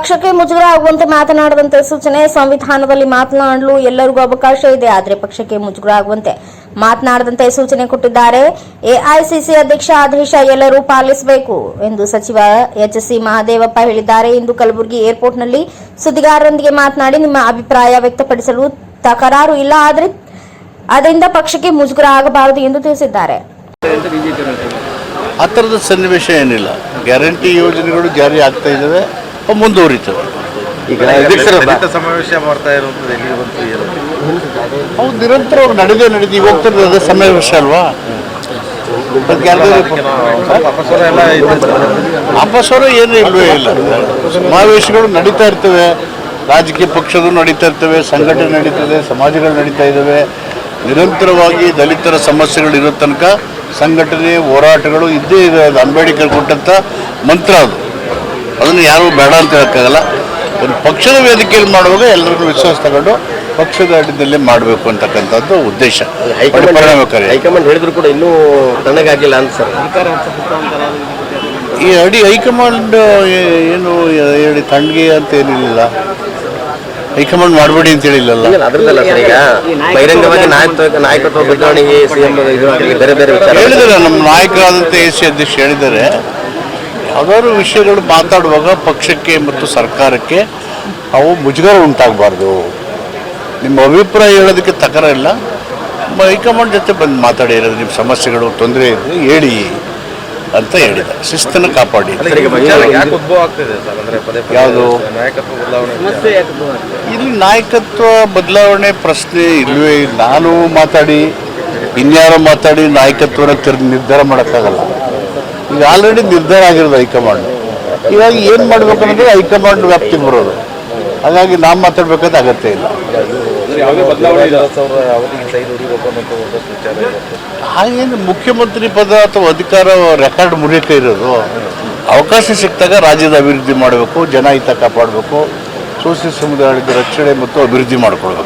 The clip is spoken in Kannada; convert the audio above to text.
ಪಕ್ಷಕ್ಕೆ ಮುಜುಗರ ಆಗುವಂತೆ ಮಾತನಾಡದಂತೆ ಸೂಚನೆ, ಸಂವಿಧಾನದಲ್ಲಿ ಮಾತನಾಡಲು ಎಲ್ಲರಿಗೂ ಅವಕಾಶ ಇದೆ. ಆದರೆ ಪಕ್ಷಕ್ಕೆ ಮುಜುಗರ ಆಗುವಂತೆ ಮಾತನಾಡದಂತೆ ಸೂಚನೆ ಕೊಟ್ಟಿದ್ದಾರೆ. ಎಐಸಿಸಿ ಅಧ್ಯಕ್ಷ ಆದೇಶ ಎಲ್ಲರೂ ಪಾಲಿಸಬೇಕು ಎಂದು ಸಚಿವ ಎಚ್ ಸಿ ಮಹಾದೇವಪ್ಪ ಹೇಳಿದ್ದಾರೆ. ಇಂದು ಕಲಬುರಗಿ ಏರ್ಪೋರ್ಟ್ನಲ್ಲಿ ಸುದ್ದಿಗಾರರೊಂದಿಗೆ ಮಾತನಾಡಿ ನಿಮ್ಮ ಅಭಿಪ್ರಾಯ ವ್ಯಕ್ತಪಡಿಸಲು ತಕರಾರು ಇಲ್ಲ. ಆದರೆ ಅದರಿಂದ ಪಕ್ಷಕ್ಕೆ ಮುಜುಗರ ಆಗಬಾರದು ಎಂದು ತಿಳಿಸಿದ್ದಾರೆ. ಆ ಥರದ ಸನ್ನಿವೇಶ ಏನಿಲ್ಲ. ಗ್ಯಾರಂಟಿ ಯೋಜನೆಗಳು ಜಾರಿ ಆಗ್ತಾ ಇದ್ದಾವೆ. ಅವು ಮುಂದುವರಿತವೆ ಈಗ ಸಮಾವೇಶ ಮಾಡ್ತಾ ಇರುವಂಥದ್ದು ಎಲ್ಲಿ ಬಂತು ಏನು? ಅವು ನಿರಂತರವಾಗಿ ನಡೆದೇ ನಡೆದು ಹೋಗ್ತಿರೋದು ಅದೇ ಸಮಾವೇಶ ಅಲ್ವಾ? ಅಪಸರ. ಅಪಸ್ವರ ಏನು ಇಲ್ವೇ ಇಲ್ಲ. ಸಮಾವೇಶಗಳು ನಡೀತಾ ಇರ್ತವೆ. ರಾಜಕೀಯ ಪಕ್ಷಗಳು ನಡೀತಾ ಇರ್ತವೆ ಸಂಘಟನೆ ನಡೀತದೆ ಸಮಾಜಗಳು ನಡೀತಾ ಇದ್ದಾವೆ ನಿರಂತರವಾಗಿ ದಲಿತರ ಸಮಸ್ಯೆಗಳು ಇರೋ ತನಕ ಸಂಘಟನೆ ಹೋರಾಟಗಳು ಇದ್ದೇ ಇದೆ. ಅದು ಅಂಬೇಡ್ಕರ್ ಕೊಟ್ಟಂಥ ಮಂತ್ರ ಅದು. ಅದನ್ನು ಯಾರು ಬೇಡ ಅಂತ ಹೇಳೋಕ್ಕಾಗಲ್ಲ. ಒಂದು ಪಕ್ಷದ ವೇದಿಕೆಯಲ್ಲಿ ಮಾಡುವಾಗ ಎಲ್ಲರಿಗೂ ವಿಶ್ವಾಸ ತಗೊಂಡು ಪಕ್ಷದ ಅಡಿದಲ್ಲಿ ಮಾಡಬೇಕು ಅಂತಕ್ಕಂಥದ್ದು ಉದ್ದೇಶ. ಹೈಕಮಾಂಡ್ ಪರಿಣಾಮಕಾರಿ. ಹೈಕಮಾಂಡ್ ಹೇಳಿದ್ರು ಕೂಡ ಇನ್ನೂ ತಣ್ಣಗಾಗಿಲ್ಲ ಅಂತ ಸರ್. ಈ ಅಡಿ ಹೈಕಮಾಂಡ್ ಏನು ಹೇಳಿ ತಣ್ಣಗೆ ಅಂತ ಏನಿಲ್ಲ. ಹೈಕಮಾಂಡ್ ಮಾಡಬೇಡಿ ಅಂತ ಹೇಳಿಲ್ಲಲ್ಲ. ಅದರದಲ್ಲ ಸರ್ ಈಗ. ಬಹಿರಂಗವಾಗಿ ನಾಯಕತ್ವ ನಾಯಕತ್ವ ಬದಲಾವಣೆಗೆ ಸಿಎಂ ಬೇರೆ ಬೇರೆ ವಿಚಾರ. ಹೇಳಿದ್ದಾರೆ ನಮ್ಮ ನಾಯಕರಾದಂಥ ಎ ಸಿ ಅಧ್ಯಕ್ಷ ಹೇಳಿದ್ದಾರೆ. ಯಾವ್ದಾದ್ರು ವಿಷಯಗಳು ಮಾತಾಡುವಾಗ ಪಕ್ಷಕ್ಕೆ ಮತ್ತು ಸರ್ಕಾರಕ್ಕೆ ಅವು ಮುಜುಗರ ಉಂಟಾಗಬಾರ್ದು. ನಿಮ್ಮ ಅಭಿಪ್ರಾಯ ಹೇಳೋದಕ್ಕೆ ತಕರ ಇಲ್ಲ. ಹೈಕಮಾಂಡ್ ಜೊತೆ ಬಂದು ಮಾತಾಡಿ ಇರೋದು ನಿಮ್ಮ ಸಮಸ್ಯೆಗಳು ತೊಂದರೆ ಇದ್ರೆ ಹೇಳಿ ಅಂತ ಹೇಳಿದ ಶಿಸ್ತನ್ನು ಕಾಪಾಡಿ. ಯಾವುದು? ನಾಯಕತ್ವ ಬದಲಾವಣೆ ಇಲ್ಲಿ ನಾಯಕತ್ವ ಬದಲಾವಣೆ ಪ್ರಶ್ನೆ ಇಲ್ಲವೇ ಇಲ್ಲ. ನಾನು ಮಾತಾಡಿ ಇನ್ಯಾರೋ ಮಾತಾಡಿ ನಾಯಕತ್ವನ ತಿರ್ ನಿರ್ಧಾರ ಮಾಡೋಕ್ಕಾಗಲ್ಲ. ಈಗ ಆಲ್ರೆಡಿ ನಿರ್ಧಾರ ಆಗಿರೋದು ಹೈಕಮಾಂಡ್. ಇವಾಗ ಏನು ಮಾಡ್ಬೇಕು ಅನ್ನೋದು ಹೈಕಮಾಂಡ್ ವ್ಯಾಪ್ತಿ ಬರೋದು. ಹಾಗಾಗಿ ನಾವು ಮಾತಾಡ್ಬೇಕಾದ ಅಗತ್ಯ ಇಲ್ಲ. ಹಾಗೇನು ಮುಖ್ಯಮಂತ್ರಿ ಪದ ಅಥವಾ ಅಧಿಕಾರ ರೆಕಾರ್ಡ್ ಮುರಿಯಕ್ಕೆ ಇರೋದು. ಅವಕಾಶ ಸಿಕ್ಕಿದಾಗ ರಾಜ್ಯದ ಅಭಿವೃದ್ಧಿ ಮಾಡಬೇಕು ಜನಹಿತ ಕಾಪಾಡಬೇಕು ಸೋಷಿಯಲ್ ಸಮುದಾಯದ ರಕ್ಷಣೆ ಮತ್ತು ಅಭಿವೃದ್ಧಿ ಮಾಡ್ಕೊಳ್ಬೇಕು.